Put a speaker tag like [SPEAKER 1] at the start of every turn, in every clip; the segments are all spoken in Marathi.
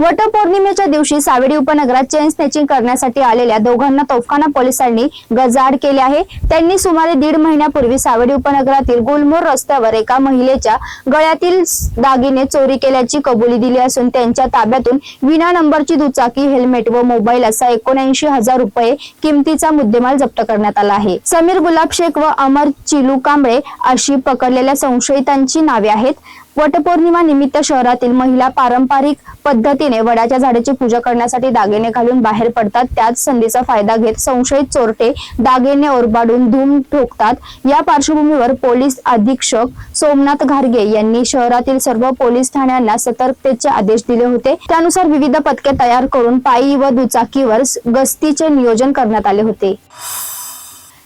[SPEAKER 1] वटपौर्णिमेच्या दिवशी सावेडी उपनगरात चेन स्नेचिंग करण्यासाठी आलेल्या दोघांना तोफखाना पोलिसांनी गजाड केले आहे. त्यांनी सुमारे दीड महिन्यापूर्वी सावेडी उपनगरातील गुलमोर रस्त्यावर एका महिलेच्या गळ्यातील दागिने चोरी केल्याची कबुली दिली असून त्यांच्या ताब्यातून विना नंबरची दुचाकी हेल्मेट व मोबाईल असा एकोणऐंशी हजार रुपये किमतीचा मुद्देमाल जप्त करण्यात आला आहे. समीर गुलाब शेख व अमर चिलू कांबळे अशी पकडलेल्या संशयितांची नावे आहेत. वटपौर्णिमा निमित्त शहरातील महिला पारंपरिक पद्धतीने वडाच्या झाडाची पूजा करण्यासाठी दागिने घालून बाहेर पडतात. त्याच संधीचा फायदा घेत संशयित चोरटे दागिने ओरबाडून धूम ठोकतात. या पार्श्वभूमीवर पोलीस अधीक्षक सोमनाथ घारगे यांनी शहरातील सर्व पोलीस ठाण्यांना सतर्कतेचे आदेश दिले होते. त्यानुसार विविध पथके तयार करून पायी व दुचाकीवर गस्तीचे नियोजन करण्यात आले होते.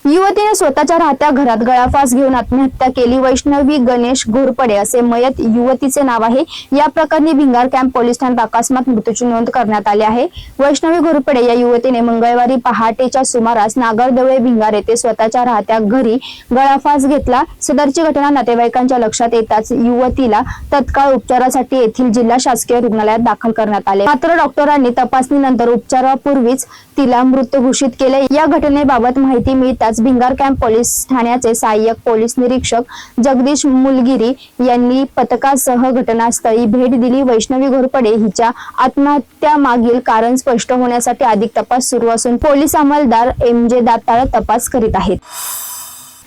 [SPEAKER 1] युवतीने स्वतःच्या राहत्या घरात गळाफास घेऊन आत्महत्या केली. वैष्णवी गणेश घोरपडे असे मयत युवतीचे नाव आहे. या प्रकरणी भिंगार कॅम्प पोलीस ठाण्यात अकस्मात मृत्यूची नोंद करण्यात आली आहे. वैष्णवी घोरपडे या युवतीने मंगळवारी पहाटेच्या सुमारास नागरदेवळे भिंगार येथे स्वतःच्या राहत्या घरी गळाफास घेतला. सदरची घटना नातेवाईकांच्या लक्षात येताच युवतीला तत्काळ उपचारासाठी येथील जिल्हा शासकीय रुग्णालयात दाखल करण्यात आले. मात्र डॉक्टरांनी तपासणीनंतर उपचारापूर्वीच तिला मृत घोषित केले. या घटनेबाबत माहिती मिळताच भिंगार कॅम्प पोलीस ठाण्याचे सहाय्यक पोलीस निरीक्षक जगदीश मुलगिरी यांनी पथकासह घटनास्थळी भेट दिली. वैष्णवी घोरपडे हिच्या आत्महत्या मागील कारण स्पष्ट होण्यासाठी अधिक तपास सुरू असून पोलीस अंमलदार एम जे दाताळ तपास करीत आहेत.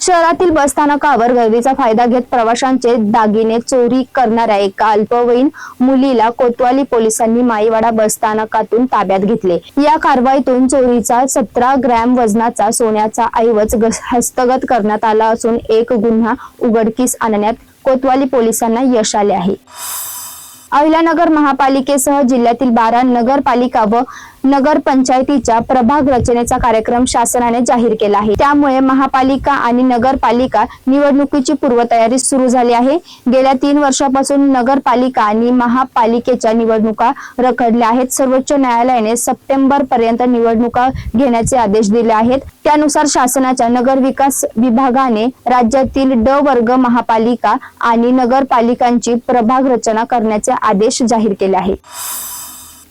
[SPEAKER 1] शहरातील बसस्थानकावर गर्दीचा फायदा घेत प्रवाशांचे दागिने चोरी करणाऱ्या एका अल्पवयीन मुलीला कोतवाली पोलिसांनी माईवाडा बसस्थानकातून ताब्यात घेतले. या कारवाईतून चोरीचा सतरा ग्रॅम वजनाचा सोन्याचा ऐवज हस्तगत करण्यात आला असून एक गुन्हा उघडकीस आणण्यात कोतवाली पोलिसांना यश आले आहे. अहिल्यानगर महापालिकेसह जिल्ह्यातील बारा नगरपालिका व नगर पंचायतीच्या प्रभाग रचनेचा कार्यक्रम शासनाने जाहीर केला आहे. त्यामुळे महापालिका आणि नगरपालिका निवडणुकीची पूर्वतयारी सुरू झाली आहे. गेल्या तीन वर्षापासून नगरपालिका आणि महापालिकेच्या निवडणुका रखडल्या आहेत. सर्वोच्च न्यायालयाने सप्टेंबर पर्यंत निवडणुका घेण्याचे आदेश दिले आहेत. त्यानुसार शासनाच्या नगर विकास विभागाने राज्यातील ड वर्ग महापालिका आणि नगरपालिकांची प्रभाग रचना करण्याचे आदेश जाहीर केले आहेत.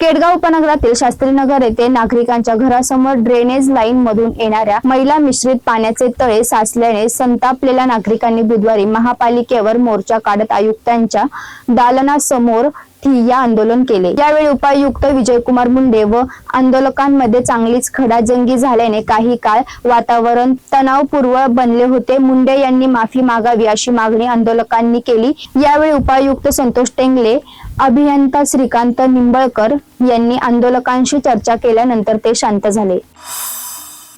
[SPEAKER 1] केडगाव उपनगरातील शास्त्रीनगर येथे नागरिकांच्या घरासमोर ड्रेनेज लाईन मधून येणाऱ्या महिला मिश्रित पाण्याचे तळे साचल्याने संतापलेल्या नागरिकांनी बुधवारी महापालिकेवर मोर्चा काढत आयुक्तांच्या दालनासमोर ठिय्या आंदोलन केले. यावेळी उपायुक्त विजयकुमार मुंडे व आंदोलकांमध्ये चांगलीच खडाजंगी झाल्याने काही काळ वातावरण तणावपूर्व बनले होते. मुंडे यांनी माफी मागावी अशी मागणी आंदोलकांनी केली. यावेळी उपायुक्त संतोष टेंगले अभियंता श्रीकांत निंबळकर यांनी आंदोलकांशी चर्चा केल्यानंतर ते शांत झाले.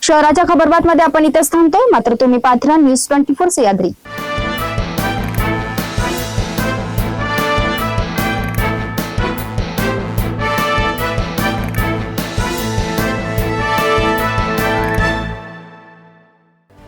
[SPEAKER 1] शहराच्या खबरबातमध्ये आपण इथेच थांबतोय. मात्र तुम्ही पाथरा न्यूज ट्वेंटी फोर सह्याद्री